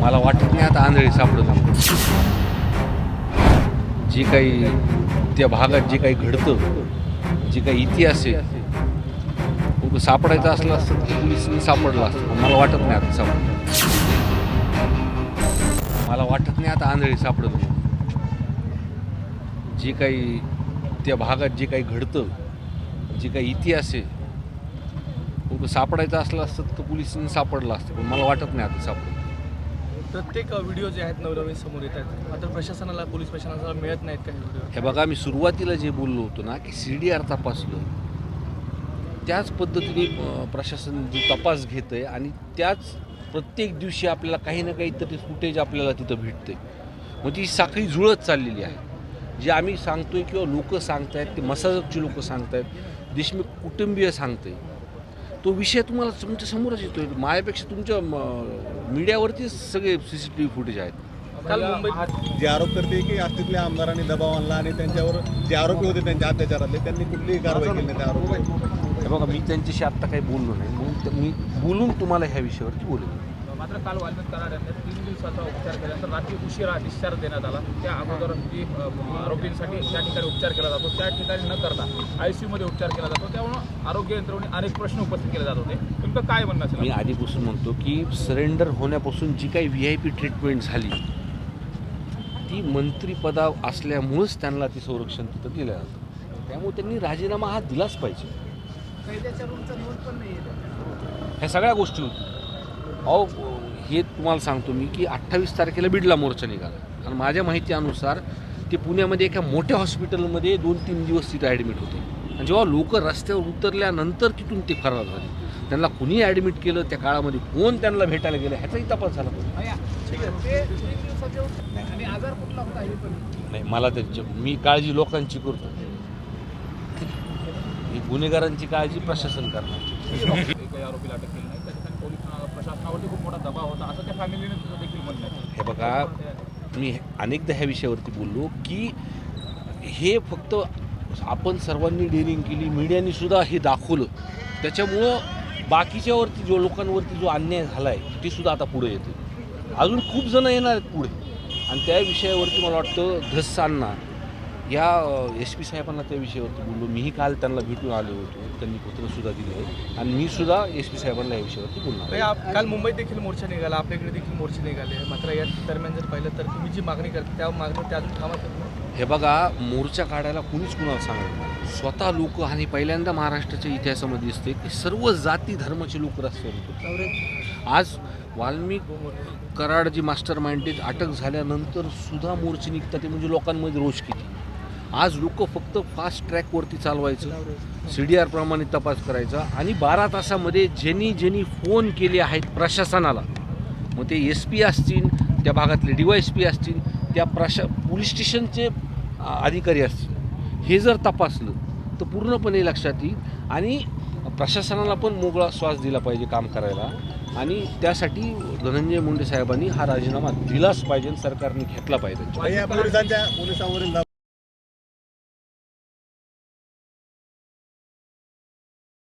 मला वाटत नाही आता आंधळी सापडत जी जे काही त्या भागात जे काही घडतं जे काही इतिहास आहे तो सापडायचा असला असतं तर पोलिसांनी सापडला असतं. मला वाटत नाही आता सापड मला वाटत नाही आता आंधळी सापडत जी जे काही त्या भागात जे काही घडतं जे काही इतिहास आहे तो सापडायचा असला असतं तर पोलिसांनी सापडला असतं पण मला वाटत नाही आता सापडत प्रत्येक व्हिडिओ जे आहेत नवनवीन समोर येत आहेत मात्र प्रशासनाला पोलीस प्रशासनाला मिळत नाहीत काही व्हिडिओ. हे बघा मी सुरुवातीला जे बोललो होतो ना की सी डी आर तपासलं त्याच पद्धतीने प्रशासन जो तपास घेतं आहे आणि त्याच प्रत्येक दिवशी आपल्याला काही ना काहीतरी फुटेज आपल्याला तिथं भेटते मग ती साखळी जुळत चाललेली आहे. जे आम्ही सांगतोय किंवा लोक सांगतायत ते मसाजकची लोक सांगतायत देशमुख कुटुंबीय सांगते तो विषय तुम्हाला तुमच्या समोरच येतोय. माझ्यापेक्षा तुमच्या मीडियावरतीच सगळे C C T V footage आहेत. काल मुंबईत जे आरोप करते की आस्तिकल्या आमदारांनी दबाव आणला आणि त्यांच्यावर जे आरोपी होते त्यांच्या अत्याचारातले त्यांनी कुठलीही कारवाई केली नाही त्या आरोपी हे बघा मी त्यांच्याशी आत्ता काही बोललो नाही. म्हणून मी बोलून तुम्हाला ह्या विषयावरती बोलेन. मात्र काल वाल्मिक कराड यांना तीन दिवसाचा उपचार केल्यानंतर रात्री उशिरा डिस्चार्ज देण्यात आला. त्या अगोदर जी अ, आरोपींसाठी त्या ठिकाणी उपचार केला जातो. त्या ठिकाणी न करता आय सी मध्ये उपचार केला जातो. त्यामुळे आरोग्य यंत्रणेने अनेक प्रश्न उपस्थित केले जात होते. नेमकं काय म्हणणं असेल? मी आधीपासून म्हणतो की सरेंडर होण्यापासून जी काही व्ही आय पी ट्रीटमेंट झाली ती मंत्रिपदा असल्यामुळंच त्यांना ती संरक्षण तिथं दिलं जातं. त्यामुळे त्यांनी राजीनामा हा दिलाच पाहिजे. ह्या सगळ्या गोष्टी होती अहो हे तुम्हाला सांगतो मी की अठ्ठावीस तारखेला बिडला मोर्चा निघाला. आणि माझ्या माहितीनुसार ते पुण्यामध्ये एका मोठ्या हॉस्पिटलमध्ये दोन तीन दिवस तिथे ॲडमिट होते. आणि जेव्हा लोक रस्त्यावर उतरल्यानंतर तिथून ते फरार झाले. त्यांना कुणी ॲडमिट केलं त्या काळामध्ये कोण त्यांना भेटायला गेलं ह्याचाही तपास झाला पाहिजे. नाही मला त्याच्या मी काळजी लोकांची करतो. गुन्हेगारांची काळजी प्रशासन करणार. प्रशासनावरती खूप मोठा दबाव होता असं त्या फॅमिलीने देखील म्हणलं हे बघा मी अनेकदा ह्या विषयावरती बोललो की हे फक्त आपण सर्वांनी डेअरिंग केली मीडियाने सुद्धा हे दाखवलं. त्याच्यामुळं बाकीच्यावरती जो लोकांवरती जो अन्याय झाला आहे ते सुद्धा आता पुढे येते अजून खूप जण येणार आहेत पुढे. आणि त्या विषयावरती मला वाटतं धस्सांना या एस पी साहेबांना त्या विषयावरती बोललो. मीही काल त्यांना भेटून आलो होतो. त्यांनी पत्रसुद्धा दिलं आहे. आणि मी सुद्धा एस पी साहेबांना या विषयावरती बोलणार काल मुंबईत देखील मोर्चा निघाला. आपल्याकडे देखील मोर्चे निघाले. मात्र या दरम्यान जर पाहिलं तर तुम्ही जी मागणी करता त्या मागणीवर ते अजून थांबत. हे बघा मोर्चा काढायला कुणीच कुणाला सांगत स्वतः लोक आणि पहिल्यांदा महाराष्ट्राच्या इतिहासामध्ये दिसते की सर्व जाती धर्माचे लोक रस्त्यावर उतरतात आज वाल्मिक कराड जी मास्टर माइंडेड अटक झाल्यानंतर सुद्धा मोर्चे निघतात. ते म्हणजे लोकांमध्ये रोष किती? आज लोक फक्त फास्ट ट्रॅकवरती चालवायचं. सी डी आर प्रमाणे तपास करायचा. आणि बारा तासामध्ये ज्यांनी ज्यांनी फोन केले आहेत प्रशासनाला मग ते एस पी असतील त्या भागातले डी वाय एस पी असतील त्या प्रशा पोलीस स्टेशनचे अधिकारी असतील. हे जर तपासलं तर पूर्णपणे लक्षात येईल. आणि प्रशासनाला पण मोकळा श्वास दिला पाहिजे काम करायला. आणि त्यासाठी धनंजय मुंडे साहेबांनी हा राजीनामा दिलाच पाहिजे सरकारने घेतला पाहिजे.